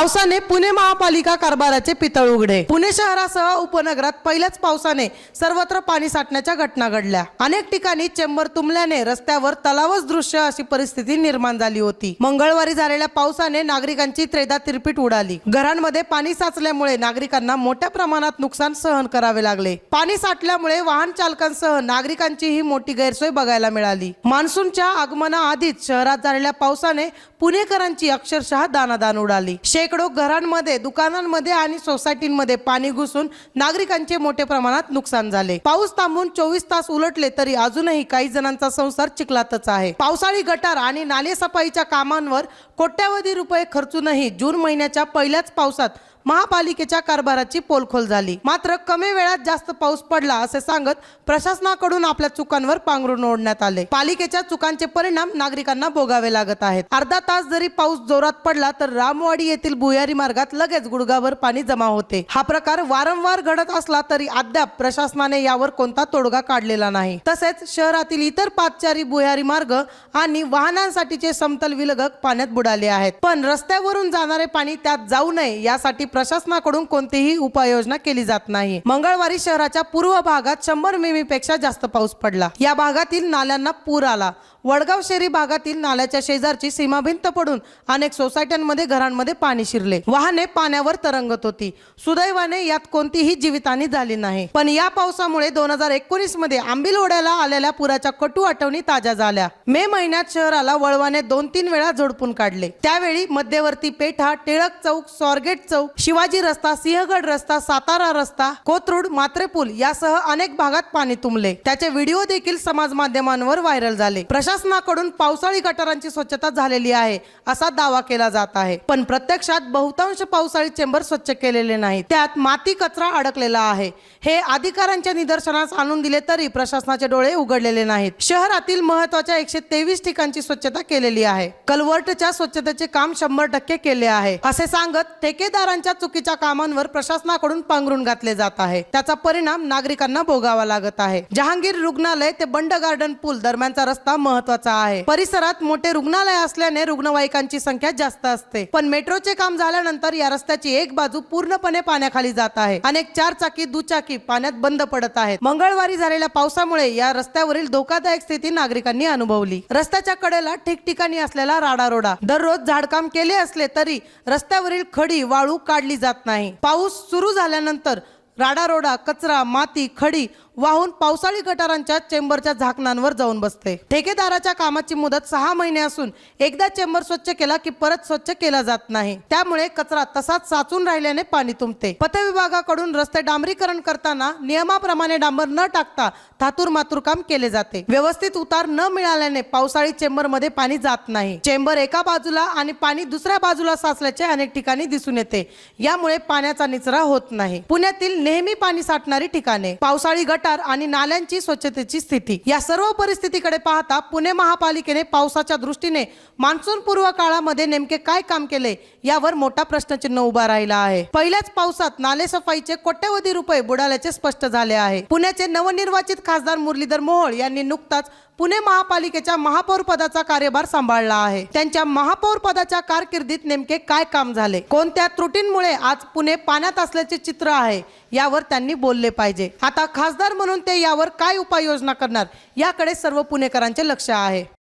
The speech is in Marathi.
पावसाने पुणे महापालिका कारभाराचे पितळ उघडे. पुणे शहरासह उपनगरात पहिल्याच पावसाने सर्वत्र पाणी साठण्याच्या घटना घडल्या. अनेक ठिकाणी चेंबर तुंबल्याने रस्त्यावर तलावच दृश्य अशी परिस्थिती निर्माण झाली होती. मंगळवारी झालेल्या पावसाने नागरिकांची त्रेदा तिरपीट उडाली. घरांमध्ये पाणी साचल्यामुळे नागरिकांना मोठ्या प्रमाणात नुकसान सहन करावे लागले. पाणी साठल्यामुळे वाहन चालकांसह नागरिकांचीही मोठी गैरसोय बघायला मिळाली. मान्सूनच्या आगमनाआधीच शहरात झालेल्या पावसाने पुणेकरांची अक्षरशः दानादान उडाली. शेकडो घरांमध्ये दुकानांमध्ये आणि सोसायटींमध्ये पाणी घुसून नागरिकांचे मोठ्या प्रमाणात नुकसान झाले. पाऊस थांबून चोवीस तास उलटले तरी अजूनही काही जणांचा संसार चिखलातच आहे. पावसाळी गटार आणि नाले सफाईच्या कामांवर कोट्यावधी रुपये खर्चूनही जून महिन्याच्या पहिल्याच पावसात महापालिकेच्या कारभाराची पोलखोल झाली. मात्र कमी वेळात जास्त पाऊस पडला असे सांगत प्रशासनाकडून आपल्या चुकांवर पांघरून ओढण्यात आले. पालिकेच्या चुकांचे परिणाम नागरिकांना भोगावे लागत आहेत. अर्धा तास जरी पाऊस जोरात पडला तर रामवाडी येथील भुयारी मार्गात लगेच गुडगावर पाणी जमा होते. हा प्रकार वारंवार घडत असला तरी अद्याप प्रशासनाने यावर कोणता तोडगा काढलेला नाही. तसेच शहरातील इतर पादचारी भुयारी मार्ग आणि वाहनांसाठीचे समतल विलगक पाण्यात बुडाले आहेत. पण रस्त्यावरून जाणारे पाणी त्यात जाऊ नये यासाठी प्रशासनाकडून कोणतीही उपाययोजना केली जात नाही. मंगळवारी शहराच्या पूर्व भागात शंभर मिमी पेक्षा जास्त पाऊस पडला. या भागातील नाल्यांना पूर आला. वडगाव शेरी भागातील नाल्याच्या शेजारची सीमाभिंत पडून अनेक सोसायट्यांमध्ये घरांमध्ये पाणी शिरले. वाहने पाण्यावर तरंगत होती. सुदैवाने यात कोणतीही जीवितहानी झाली नाही. पण या पावसामुळे दोन हजार एकोणीसमध्ये आंबिल ओढ्याला आलेल्या पुराच्या कटू आठवणी ताज्या झाल्या. मे महिन्यात शहराला वळवाने दोन तीन वेळा झोडपून काढले. त्यावेळी मध्यवर्ती पेठा टिळक चौक स्वारगेट चौक शिवाजी रस्ता सिंहगड रस्ता सातारा रस्ता कोथरूड मात्रेपूल यासह अनेक भागात पाणी तुंबले. त्याचे व्हिडिओ देखील समाज माध्यमांवर व्हायरल झाले. प्रशासनाकडून पावसाळी गटारांची स्वच्छता झालेली आहे असा दावा केला जात आहे. पण प्रत्यक्षात बहुतांश पावसाळी चेंबर स्वच्छ केलेले नाही त्यात माती कचरा अडकलेला आहे. हे अधिकाऱ्यांच्या निदर्शनास आणून दिले तरी प्रशासनाचे डोळे उघडलेले नाहीत. शहरातील महत्त्वाच्या एकशे तेवीस ठिकाणची स्वच्छता केलेली आहे. कलवर्टच्या स्वच्छतेचे काम शंभर टक्के केले आहे. असे सांगत ठेकेदारांच्या चुकीच्या कामांवर प्रशासनाकडून पांघरून घातले जात आहे. त्याचा परिणाम नागरिकांना भोगावा लागत आहे. जहांगीर रुग्णालय ते बंड गार्डन पूल दरम्यानचा रस्ता महत्त्वाचा आहे. परिसरात मोठे रुग्णालय असल्याने रुग्णवाहिकांची संख्या जास्त असते. पण मेट्रोचे काम झाल्यानंतर या रस्त्याची एक बाजू पूर्णपणे पाण्याखाली जात आहे. अनेक चार चाकी दुचाकी पाण्यात बंद पडत आहेत. मंगळवारी झालेल्या पावसामुळे या रस्त्यावरील धोकादायक स्थिती नागरिकांनी अनुभवली. रस्त्याच्या कडेला ठिकठिकाणी असलेला राडारोडा. दररोज झाडकाम केले असले तरी रस्त्यावरील खडी वाळू काढली जात नाही. पाऊस सुरू झाल्यानंतर राडारोडा कचरा माती खडी वाहून पावसाळी गटारांच्या चेंबरच्या झाकणांवर जाऊन बसते. ठेकेदाराच्या कामाची मुदत सहा महिने असून एकदा चेंबर स्वच्छ केला की परत स्वच्छ केला जात नाही. त्यामुळे कचरा तसाच साचून राहिल्याने पाणी तुंबते. पथविभागाकडून रस्ते डांबरीकरण करताना नियमाप्रमाणे डांबर न टाकता थातूर मातूर काम केले जाते. व्यवस्थित उतार न मिळाल्याने पावसाळी चेंबरमध्ये पाणी जात नाही. चेंबर एका बाजूला आणि पाणी दुसऱ्या बाजूला साचल्याचे अनेक ठिकाणी दिसून येते. यामुळे पाण्याचा निचरा होत नाही. पुण्यातील नेहमी पाणी साठणारी ठिकाणे. पावसाळी गटार आणि नाल्यांची स्वच्छतेची स्थिती. या सर्व परिस्थितीकडे पाहता पुणे महापालिकेने पावसाच्या दृष्टीने मान्सून पूर्व काळामध्ये नेमके काय काम केले यावर मोठा प्रश्नचिन्ह उभा राहिला आहे. पहिल्याच पावसात नाले सफाईचे कोट्यवधी रुपये बुडाल्याचे स्पष्ट झाले आहे. पुण्याचे नवनिर्वाचित खासदार मुरलीधर मोहोळ यांनी नुकताच पुणे महापालिकेच्या महापौर पदाचा कार्यभार सांभाळला आहे. त्यांच्या महापौर पदाच्या कारकिर्दीत नेमके काय काम झाले? कोणत्या त्रुटींमुळे आज पुणे पाण्यात असल्याचे चित्र आहे यावर त्यांनी बोलले पाहिजे. आता खासदार म्हणून ते यावर काय उपाययोजना करणार? याकडे सर्व पुणेकरांचे लक्ष आहे.